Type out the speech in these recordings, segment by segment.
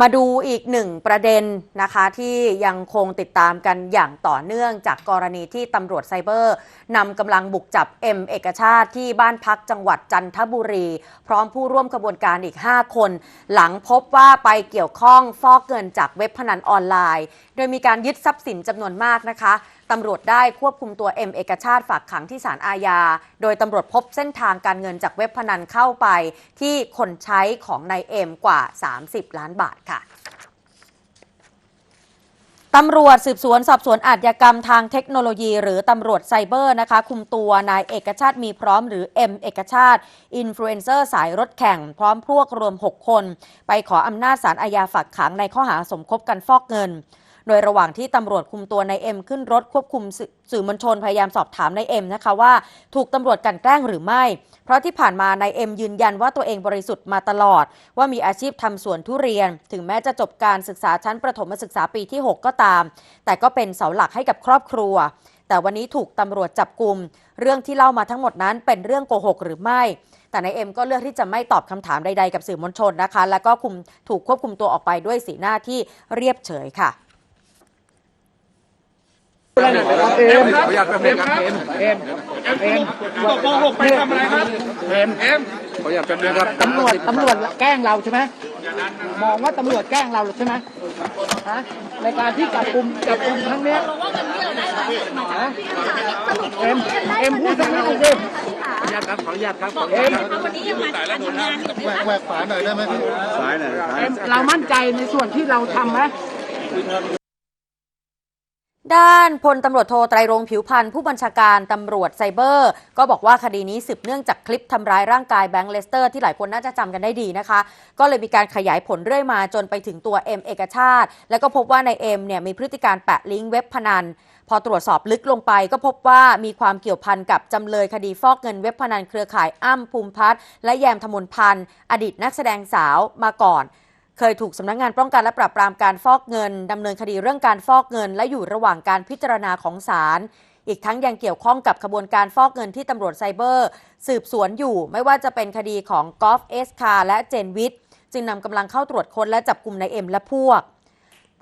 มาดูอีกหนึ่งประเด็นนะคะที่ยังคงติดตามกันอย่างต่อเนื่องจากกรณีที่ตำรวจไซเบอร์นำกำลังบุกจับเอ็มเอกชาติที่บ้านพักจังหวัดจันทบุรี พร้อมผู้ร่วมขบวนการอีก 5 คน หลังพบว่าไปเกี่ยวข้องฟอกเงินจากเว็บพนันออนไลน์ โดยมีการยึดทรัพย์สินจำนวนมากนะคะ ตำรวจได้ควบคุมตัวเอ็มเอกชาติฝากขังที่ศาลอาญา โดยตำรวจพบเส้นทางการเงินจากเว็บพนันเข้าไป ที่คนใช้ของนายเอ็มกว่า 30 ล้านบาทค่ะตำรวจสืบสวนสอบสวนอาชญากรรมทางเทคโนโลยี หรือตำรวจไซเบอร์นะคะ คุมตัวนายเอกชาติมีพร้อมหรือเอ็มเอกชาติ อินฟลูเอนเซอร์สายรถแข่ง พร้อมพวกรวม 6 คน ไปขออำนาจศาลอาญาฝากขังในข้อหาสมคบกันฟอกเงิน โดยระหว่างที่ตำรวจคุมตัวนายเอ็มขึ้นรถควบคุมสื่อสื่อมวลชนพยายามสอบถามนายเอ็มนะคะว่า ถูกตำรวจกันแกล้งหรือไม่ เพราะที่ผ่านมานายเอ็มยืนยันว่าตัวเองบริสุทธิ์มาตลอด ว่ามีอาชีพทำสวนทุเรียน ถึงแม้จะจบการศึกษาชั้นประถมศึกษาปีที่ 6 ก็ตาม แต่ก็เป็นเสาหลักให้กับครอบครัว แต่วันนี้ถูกตำรวจจับกลุ่มเรื่องที่เล่ามาทั้งหมดนั้นเป็นเรื่องโกหกหรือไม่แต่นายเอ็มก็เลือกที่จะไม่ตอบคำถามใดๆกับสื่อมวลชนนะคะ แล้วก็คุมถูกควบคุมตัวออกไปด้วยสีหน้าที่เรียบเฉยค่ะ เอ็มครับอยากเป็นเอ็มครับเอ็มเอ็มจบป .6 ไปทำอะไรครับเอ็มเอ็มเขาอยากเป็นนะครับตำรวจตำรวจแกล้งเราใช่ไหมมองว่าตำรวจแกล้งเราใช่ไหมฮะในการที่จับกลุ่มจับกลุ่มครั้งเนี้เอ็มเอ็มพูดสักนิดหนึ่งดิขออนุญาตครับขออนุญาตครับออนุเอ็มวันนี้ยังมาทำงานแหวกแหวกฝาหน่อยได้ไหมพี่สายหน่อยสายเอ็มเรามั่นใจในส่วนที่เราทำไหม ด้านพลตำรวจโทไตรรงผิวพันธ์ผู้บัญชาการตำรวจไซเบอร์ ก็บอกว่าคดีนี้สืบเนื่องจากคลิปทำร้ายร่างกายแบงค์เลสเตอร์ที่หลายคนน่าจะจำกันได้ดีนะคะ ก็เลยมีการขยายผลเรื่อยมาจนไปถึงตัวเอ็มเอกชาติ แล้วก็พบว่าในเอ็มเนี่ยมีพฤติการแปะลิงก์เว็บพนัน พอตรวจสอบลึกลงไปก็พบว่ามีความเกี่ยวพันกับจำเลยคดีฟอกเงินเว็บพนันเครือข่ายอ้ำภูมิพัฒน์และแยมธมนพันธ์อดีตนักแสดงสาวมาก่อน เคยถูกสำนักงานป้องกันและปราบปรามการฟอกเงินดำเนินคดีเรื่องการฟอกเงิน และอยู่ระหว่างการพิจารณาของศาลอีกทั้งยังเกี่ยวข้องกับขบวนการฟอกเงินที่ตำรวจไซเบอร์ สืบสวนอยู่ ไม่ว่าจะเป็นคดีของกอล์ฟเอสคาและเจนวิทจึงนำกำลังเข้าตรวจค้นและจับกลุ่มนายเอ็มและพวก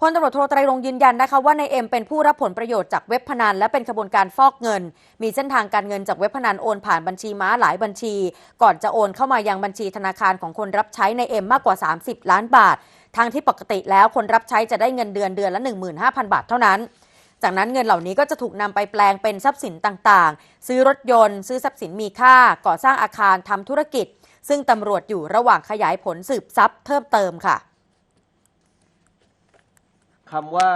พลตำรวจโทไตรรงยืนยันนะคะว่านายเอ็มเป็นผู้รับผลประโยชน์จากเว็บพนันและเป็นขบวนการฟอกเงิน มีเส้นทางการเงินจากเว็บพนันโอนผ่านบัญชีม้าหลายบัญชี ก่อนจะโอนเข้ามายังบัญชีธนาคารของคนรับใช้ในเอ็มมากกว่า 30 ล้านบาททางที่ปกติแล้วคนรับใช้จะได้เงินเดือนเดือนละ 15,000 บาทเท่านั้น จากนั้นเงินเหล่านี้ก็จะถูกนำไปแปลงเป็นทรัพย์สินต่างๆ ซื้อรถยนต์ ซื้อทรัพย์สินมีค่า ก่อสร้างอาคารทำธุรกิจ ซึ่งตำรวจอยู่ระหว่างขยายผลสืบทรัพย์เพิ่มเติมค่ะ คำว่า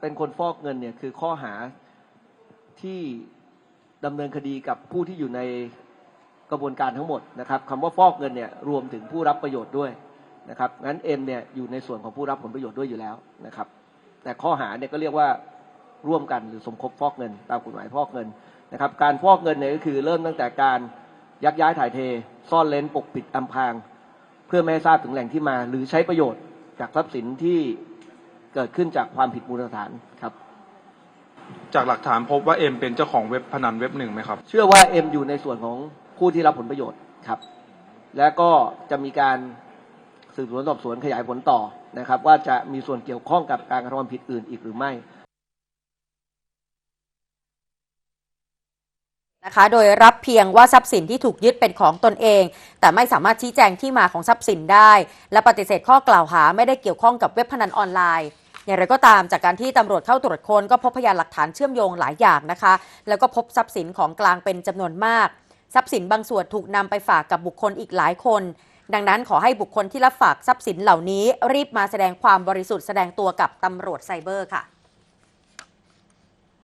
เป็นคนฟอกเงินเนี่ยคือข้อหาที่ดำเนินคดีกับผู้ที่อยู่ในกระบวนการทั้งหมดนะครับคำว่าฟอกเงินเนี่ยรวมถึงผู้รับประโยชน์ด้วยนะครับงั้นเอ็มเนี่ยอยู่ในส่วนของผู้รับผลประโยชน์ด้วยอยู่แล้วนะครับ แต่ข้อหาเนี่ยก็เรียกว่าร่วมกันหรือสมคบฟอกเงิน ตามกฎหมายฟอกเงินนะครับการฟอกเงินเนี่ยก็คือเริ่มตั้งแต่การยักย้ายถ่ายเท ซ่อนเล้นปกปิดอำพราง เพื่อไม่ให้ทราบถึงแหล่งที่มา หรือใช้ประโยชน์จากทรัพย์สินที่ เกิดขึ้นจากความผิดมูลฐานครับ จากหลักฐานพบว่าเอ็มเป็นเจ้าของเว็บพนันเว็บหนึ่งไหมครับ เชื่อว่าเอ็มอยู่ในส่วนของผู้ที่รับผลประโยชน์ครับ และก็จะมีการสืบสวนสอบสวนขยายผลต่อนะครับ ว่าจะมีส่วนเกี่ยวข้องกับการกระทำความผิดอื่นอีกหรือไม่นะคะโดยรับเพียงว่าทรัพย์สินที่ถูกยึดเป็นของตนเอง แต่ไม่สามารถชี้แจงที่มาของทรัพย์สินได้ และปฏิเสธข้อกล่าวหาไม่ได้เกี่ยวข้องกับเว็บพนันออนไลน์ อย่างไรก็ตามจากการที่ตำรวจเข้าตรวจค้นก็พบพยานหลักฐานเชื่อมโยงหลายอย่างนะคะ แล้วก็พบทรัพย์สินของกลางเป็นจำนวนมาก ทรัพย์สินบางส่วนถูกนำไปฝากกับบุคคลอีกหลายคน ดังนั้นขอให้บุคคลที่รับฝากทรัพย์สินเหล่านี้ รีบมาแสดงความบริสุทธิ์แสดงตัวกับตำรวจไซเบอร์ค่ะ